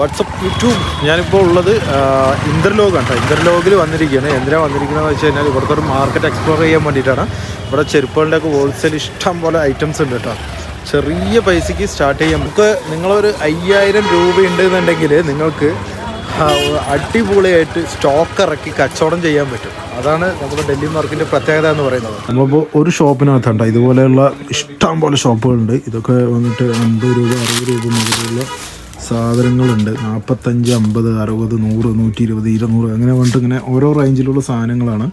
WhatsApp YouTube. ഞാനിപ്പോൾ ഉള്ളത് ഇന്റർലോഗാണ് കേട്ടോ ഇന്റർലോഗിൽ വന്നിരിക്കുകയാണ് എന്തിനാണ് വന്നിരിക്കുന്നത് വെച്ച് കഴിഞ്ഞാൽ ഇവിടുത്തെ ഒരു മാർക്കറ്റ് എക്സ്പ്ലോർ ചെയ്യാൻ വേണ്ടിയിട്ടാണ്. ഇവിടെ ചെരുപ്പുകളുടെ ഒക്കെ ഹോൾസെയിൽ ഇഷ്ടം പോലെ ഐറ്റംസ് ഉണ്ട് കേട്ടോ ചെറിയ പൈസയ്ക്ക് സ്റ്റാർട്ട് ചെയ്യാം. നമുക്ക് നിങ്ങളൊരു അയ്യായിരം രൂപ ഉണ്ടെന്നുണ്ടെങ്കിൽ നിങ്ങൾക്ക് അടിപൊളിയായിട്ട് സ്റ്റോക്ക് ഇറക്കി കച്ചവടം ചെയ്യാൻ പറ്റും. അതാണ് നമ്മുടെ ഡൽഹി മാർക്കറ്റിന്റെ പ്രത്യേകത എന്ന് പറയുന്നത്. നമ്മളിപ്പോൾ ഒരു ഷോപ്പിനകത്തുണ്ട് ഇതുപോലെയുള്ള ഇഷ്ടം പോലെ ഷോപ്പുകളുണ്ട്. ഇതൊക്കെ വന്നിട്ട് അമ്പത് രൂപ അറുപത് രൂപ മുതലുള്ള സാധനങ്ങളുണ്ട്. നാൽപ്പത്തഞ്ച് അമ്പത് അറുപത് നൂറ് നൂറ്റി ഇരുപത് ഇരുന്നൂറ് അങ്ങനെ പറഞ്ഞിട്ട് ഇങ്ങനെ ഓരോ റേഞ്ചിലുള്ള സാധനങ്ങളാണ്.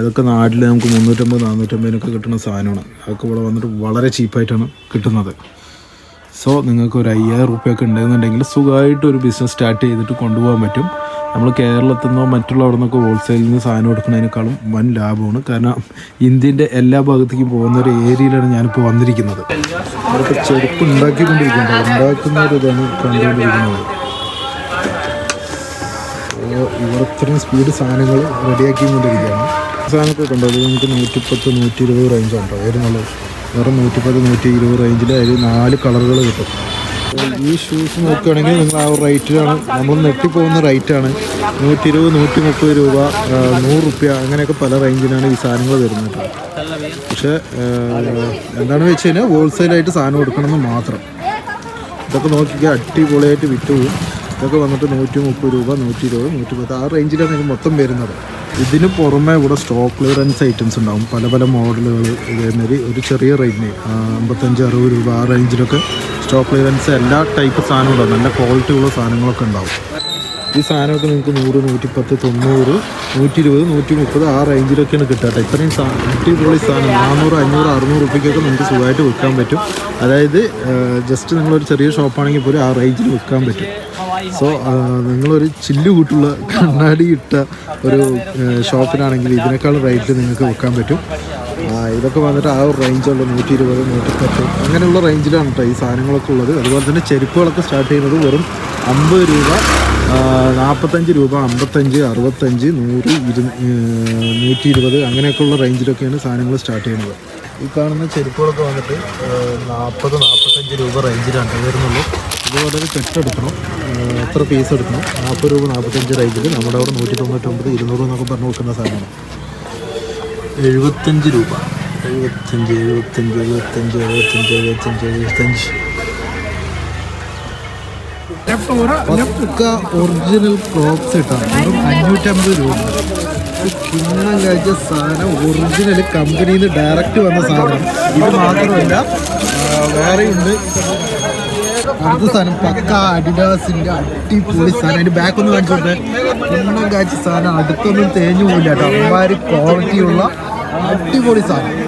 ഇതൊക്കെ നാട്ടിൽ നമുക്ക് മുന്നൂറ്റമ്പത് നാനൂറ്റമ്പതിനൊക്കെ കിട്ടുന്ന സാധനമാണ്. അതൊക്കെ ഇവിടെ വന്നിട്ട് വളരെ ചീപ്പായിട്ടാണ് കിട്ടുന്നത്. സോ നിങ്ങൾക്ക് ഒരു അയ്യായിരം റുപ്യൊക്കെ ഉണ്ടെന്നുണ്ടെങ്കിൽ സുഖമായിട്ട് ഒരു ബിസിനസ് സ്റ്റാർട്ട് ചെയ്തിട്ട് കൊണ്ടുപോകാൻ പറ്റും. നമ്മൾ കേരളത്തിൽ നിന്നോ മറ്റുള്ള അവിടെ നിന്നൊക്കെ ഹോൾസെയിലിൽ നിന്ന് സാധനം എടുക്കുന്നതിനേക്കാളും വൻ ലാഭമാണ്. കാരണം ഇന്ത്യന്റെ എല്ലാ ഭാഗത്തേക്കും പോകുന്ന ഒരു ഏരിയയിലാണ് ഞാനിപ്പോൾ വന്നിരിക്കുന്നത്. അവർക്ക് ചെരുപ്പ് ഉണ്ടാക്കിക്കൊണ്ടിരിക്കുന്നത് ഉണ്ടാക്കുന്ന ഒരു ഇതാണ് കണ്ടുകൊണ്ടിരിക്കുന്നത്. ഇവർ സ്പീഡ് സാധനങ്ങൾ റെഡിയാക്കിക്കൊണ്ടിരിക്കുകയാണ്. സാധനമൊക്കെ ഉണ്ടോ അത് നമുക്ക് നൂറ്റിപ്പത്ത് നൂറ്റി ഇരുപത് റേഞ്ച് ഉണ്ടോ വെറും വേറെ നൂറ്റിപ്പത്ത് നൂറ്റി ഇരുപത് റേഞ്ചിൽ അതിൽ നാല് കളറുകൾ കിട്ടും. ഈ ഷൂസ് നോക്കുകയാണെങ്കിൽ നിങ്ങൾ ആ റേറ്റിലാണ് നമ്മൾ നെട്ടിപ്പോകുന്ന റേറ്റാണ് നൂറ്റി ഇരുപത് നൂറ്റി മുപ്പത് രൂപ നൂറ് റുപ്യ അങ്ങനെയൊക്കെ പല റേഞ്ചിലാണ് ഈ സാധനങ്ങൾ വരുന്നത്. പക്ഷേ എന്താണെന്ന് വെച്ച് കഴിഞ്ഞാൽ ഹോൾസെയിലായിട്ട് സാധനം കൊടുക്കണമെന്ന് മാത്രം. ഇതൊക്കെ നോക്കിക്കാൻ അടിപൊളിയായിട്ട് വിറ്റ് പോകും ഇതൊക്കെ വന്നിട്ട് നൂറ്റി മുപ്പത് രൂപ നൂറ്റി ഇരുപത് നൂറ്റി പത്ത് ആ റേഞ്ചിലാണ് ഇത് മൊത്തം വരുന്നത്. ഇതിന് പുറമെ ഇവിടെ സ്റ്റോക്ക് ക്ലിയറൻസ് ഐറ്റംസ് ഉണ്ടാവും. പല പല മോഡലുകൾ ഇതേമാതിരി ഒരു ചെറിയ റേറ്റിന് അമ്പത്തഞ്ച് അറുപത് രൂപ ആ റേഞ്ചിലൊക്കെ സ്റ്റോക്ക് ക്ലിയറൻസ് എല്ലാ ടൈപ്പ് സാധനങ്ങളും നല്ല ക്വാളിറ്റി ഉള്ള സാധനങ്ങളൊക്കെ ഉണ്ടാവും. ഈ സാധനമൊക്കെ നിങ്ങൾക്ക് നൂറ് നൂറ്റിപ്പത്ത് തൊണ്ണൂറ് നൂറ്റി ഇരുപത് നൂറ്റി മുപ്പത് ആ റേഞ്ചിലൊക്കെയാണ് കിട്ടാട്ടെ ഇത്രയും അടിപൊളി സാധനം നാനൂറ് അഞ്ഞൂറ് അറുന്നൂറ് റുപ്യക്കൊക്കെ നിങ്ങൾക്ക് സുഖമായിട്ട് വിൽക്കാൻ പറ്റും. അതായത് ജസ്റ്റ് നിങ്ങളൊരു ചെറിയ ഷോപ്പാണെങ്കിൽ പോലും ആ റേഞ്ചിൽ വിൽക്കാൻ പറ്റും. സോ നിങ്ങളൊരു ചില്ല് കൂട്ടുള്ള കണ്ണാടി ഇട്ട ഒരു ഷോപ്പിനാണെങ്കിൽ ഇതിനേക്കാൾ റേറ്റിൽ നിങ്ങൾക്ക് വിൽക്കാൻ പറ്റും. ഇതൊക്കെ വന്നിട്ട് ആ ഒരു റേഞ്ചുള്ള നൂറ്റി ഇരുപത് നൂറ്റിപ്പത്ത് അങ്ങനെയുള്ള റേഞ്ചിലാണ് കേട്ടോ ഈ സാധനങ്ങളൊക്കെ ഉള്ളത്. അതുപോലെ തന്നെ ചെരുപ്പുകളൊക്കെ സ്റ്റാർട്ട് ചെയ്യുന്നത് വെറും അമ്പത് രൂപ നാൽപ്പത്തഞ്ച് രൂപ അമ്പത്തഞ്ച് അറുപത്തഞ്ച് നൂറ് ഇരു നൂറ്റി ഇരുപത് അങ്ങനെയൊക്കെയുള്ള റേഞ്ചിലൊക്കെയാണ് സാധനങ്ങൾ സ്റ്റാർട്ട് ചെയ്യുന്നത്. ഈ കാണുന്ന ചെരുപ്പുകളൊക്കെ വന്നിട്ട് നാൽപ്പത് നാൽപ്പത്തഞ്ച് രൂപ റേഞ്ചിലാണ് വരുന്നുള്ളൂ. ഇതുപോലെ ഒരു കെട്ടെടുക്കണം എത്ര പീസ് എടുക്കണം? നാൽപ്പത് രൂപ നാൽപ്പത്തഞ്ച് റേഞ്ചിൽ നമ്മുടെ അവിടെ നൂറ്റി തൊണ്ണൂറ്റൊമ്പത് ഇരുന്നൂറ് എന്നൊക്കെ പറഞ്ഞു കൊടുക്കുന്ന സാധനമാണ്. എഴുപത്തഞ്ച് രൂപ. എഴുപത്തഞ്ച് എഴുപത്തഞ്ച് എഴുപത്തഞ്ച് എഴുപത്തഞ്ച് എഴുപത്തഞ്ച് എഴുപത്തഞ്ച്. ഒക്കെ ഒറിജിനൽ ക്ലോക്സ് ഇട്ടാണ് അഞ്ഞൂറ്റമ്പത് രൂപ. കിണ്ണം കഴിച്ച സാധനം ഒറിജിനൽ കമ്പനിയിൽ നിന്ന് ഡയറക്റ്റ് വന്ന സാധനം. ഇത് മാത്രമല്ല വേറെയുണ്ട്. അടുത്ത സാധനം പക്ക അഡിഡാസിന്റെ അടിപൊളി സാധനം. അതിന്റെ ബാക്ക് ഒന്ന് കാണിച്ചോട്ടെ കിണ്ണം കാഴ്ച സാധനം അടുത്തൊന്നും തേഞ്ഞു പോയില്ല കേട്ടോ. അമ്മാരി ക്വാളിറ്റിയുള്ള അടിപൊളി സാധനം.